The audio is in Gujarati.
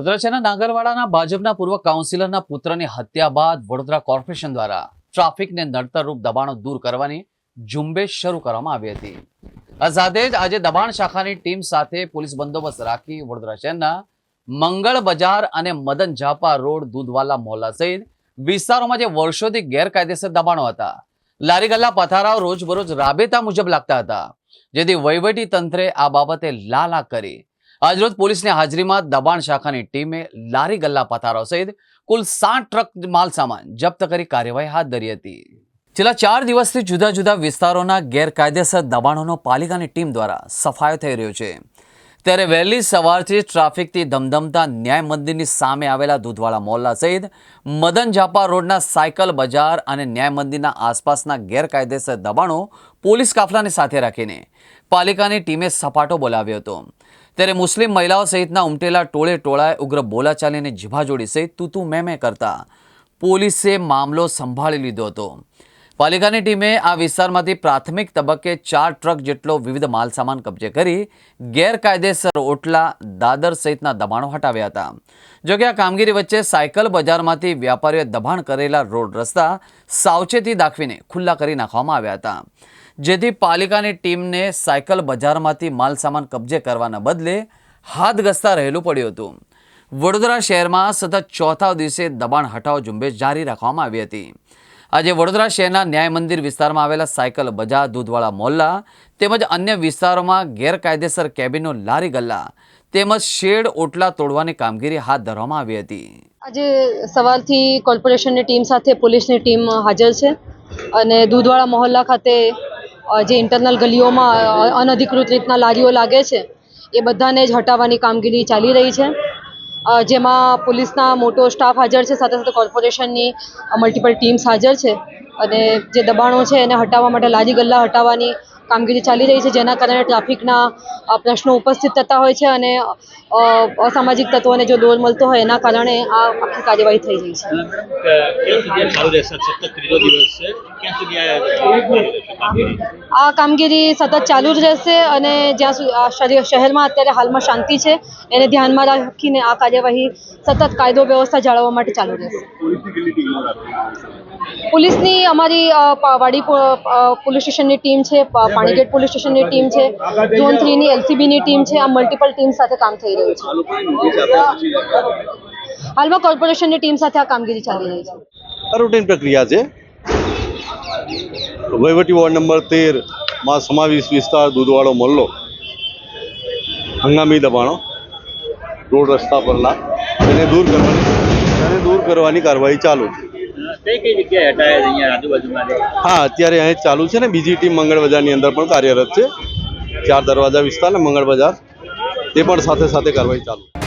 વડોદરા શહેરના નાગરવાડાના ભાજપના પૂર્વ કાઉન્સિલરના પુત્રની હત્યા બાદ વડોદરા કોર્પોરેશન દ્વારા ટ્રાફિકને નડતરરૂપ દબાણો દૂર કરવાની ઝુંબેશ શરૂ કરવામાં આવી હતી. આ જ આજે દબાણ શાખાની ટીમ સાથે પોલીસ બંદોબસ્ત રાખી વડોદરા શહેરના મંગળ બજાર અને મદન ઝાપા રોડ, દૂધવાલા મોહલ્લા સહિત વિસ્તારોમાં જે વર્ષોથી ગેરકાયદેસર દબાણો હતા. લારી ગલ્લા પથારાઓ રોજબરોજ રાબેતા મુજબ લાગતા હતા. જેથી વહીવટી તંત્રે આ બાબતે લાલા કરી આજરોજ પોલીસની હાજરીમાં દબાણ શાખાની ટીમે લારી ગલ્લા પથારો સહિત કુલ સાત ટ્રક માલ સામાન જપ્ત કરી કાર્યવાહી હાથ ધરી હતી. છેલ્લા ચાર દિવસથી જુદા જુદા વિસ્તારોના ગેરકાયદેસર દબાણોનો પાલિકાની ટીમ દ્વારા સફાયો થઈ રહ્યો છે. ત્યારે વહેલી સવારથી ટ્રાફિકથી ધમધમતા ન્યાય મંદિરની સામે આવેલા દૂધવાળા મોલ્લા સહિત મદન ઝાપા રોડના સાયકલ બજાર અને ન્યાય મંદિરના આસપાસના ગેરકાયદેસર દબાણો પોલીસ કાફલાને સાથે રાખીને પાલિકાની ટીમે સપાટો બોલાવ્યો હતો. ત્યારે મુસ્લિમ મહિલાઓ સહિતના ઉમટેલા ટોળે ટોળાએ ઉગ્ર બોલાચાલીને જીભાજોડી સહિત તૂતુ મેમે કરતા પોલીસે મામલો સંભાળી લીધો હતો. પાલિકાની ટીમે આ વિસ્તારમાંથી પ્રાથમિક તબક્કે ચાર ટ્રક જેટલો વિવિધ માલસામાન કબજે કરી ગેરકાયદેસર ઓટલા દાદર સહિતના દબાણો હટાવ્યા હતા. જોકે આ કામગીરી વચ્ચે સાયકલ બજારમાંથી વ્યાપારીઓએ દબાણ કરેલા રોડ રસ્તા સાવચેતી દાખવીને ખુલ્લા કરી નાખવામાં આવ્યા હતા. જેથી પાલિકાની ટીમને સાયકલ બજારમાંથી માલસામાન કબજે કરવાના બદલે હાથ ઘસતા રહેલું પડ્યું હતું. વડોદરા શહેરમાં સતત ચોથા દિવસે દબાણ હટાવ ઝુંબેશ જારી રાખવામાં આવી હતી. આજે વડોદરા શહેરના ન્યાય મંદિર વિસ્તારમાં આવેલા સાયકલ બજાર દૂધવાળા મોલ્લા તેમજ અન્ય વિસ્તારોમાં ગેરકાયદેસર કેબિનો લારી ગલ્લા તેમજ શેડ ઓટલા તોડવાની કામગીરી હાથ ધરવામાં આવી હતી. આજે સવારથી કોર્પોરેશનની ટીમ સાથે પોલીસની ટીમ હાજર છે અને દૂધવાળા મોહલ્લા ખાતે જે ઇન્ટરનલ ગલીઓમાં અનધિકૃત રીતના લારીઓ લાગે છે એ બધાને જ હટાવવાની કામગીરી ચાલી રહી છે. જેમાં પોલીસના મોટો સ્ટાફ હાજર છે, સાથે સાથે કોર્પોરેશનની મલ્ટિપલ ટીમ્સ હાજર છે. અને જે દબાણો છે એને હટાવવા માટે લાદી ગલ્લા હટાવવાની કામગીરી ચાલી રહી છે, જેના કારણે ટ્રાફિકના પ્રશ્નો ઉપસ્થિત થતા હોય છે અને અસામાજિક તત્વોને જો દોર મળતો હોય એના કારણે આ આખી કાર્યવાહી થઈ રહી છે. આ કામગીરી સતત ચાલુ જ રહેશે અને જ્યાં શહેરમાં અત્યારે હાલમાં શાંતિ છે એને ધ્યાનમાં રાખીને આ કાર્યવાહી સતત કાયદો વ્યવસ્થા જાળવવા માટે ચાલુ રહેશે. પોલીસની અમારી વાડી પોલીસ સ્ટેશનની ટીમ છે પાણીગેટ પોલીસ સ્ટેશનની ટીમ છે ઝોન થ્રીની એલસીબીની ટીમ છે આ મલ્ટિપલ ટીમ સાથે કામ થઈ રહ્યું છે. હાલમાં કોર્પોરેશનની ટીમ સાથે આ કામગીરી ચાલી રહી છે. રૂટીન પ્રક્રિયા છે? વહીવટી વોર્ડ નંબર તેરમાં સમાવેશ વિસ્તાર દૂધવાળો મલ્લો. હંગામી દબાણો. રોડ રસ્તા પરના. તેને દૂર કરવાની તેને દૂર કરવાની કાર્યવાહી ચાલુ છે. અહીંયા? હા અત્યારે અહીં ચાલુ છે ને. બીજી ટીમ મંગળ બજારની અંદર પણ કાર્યરત છે. ચાર દરવાજા વિસ્તાર ને મંગળ બજાર. તે પણ સાથે સાથે કાર્યવાહી ચાલુ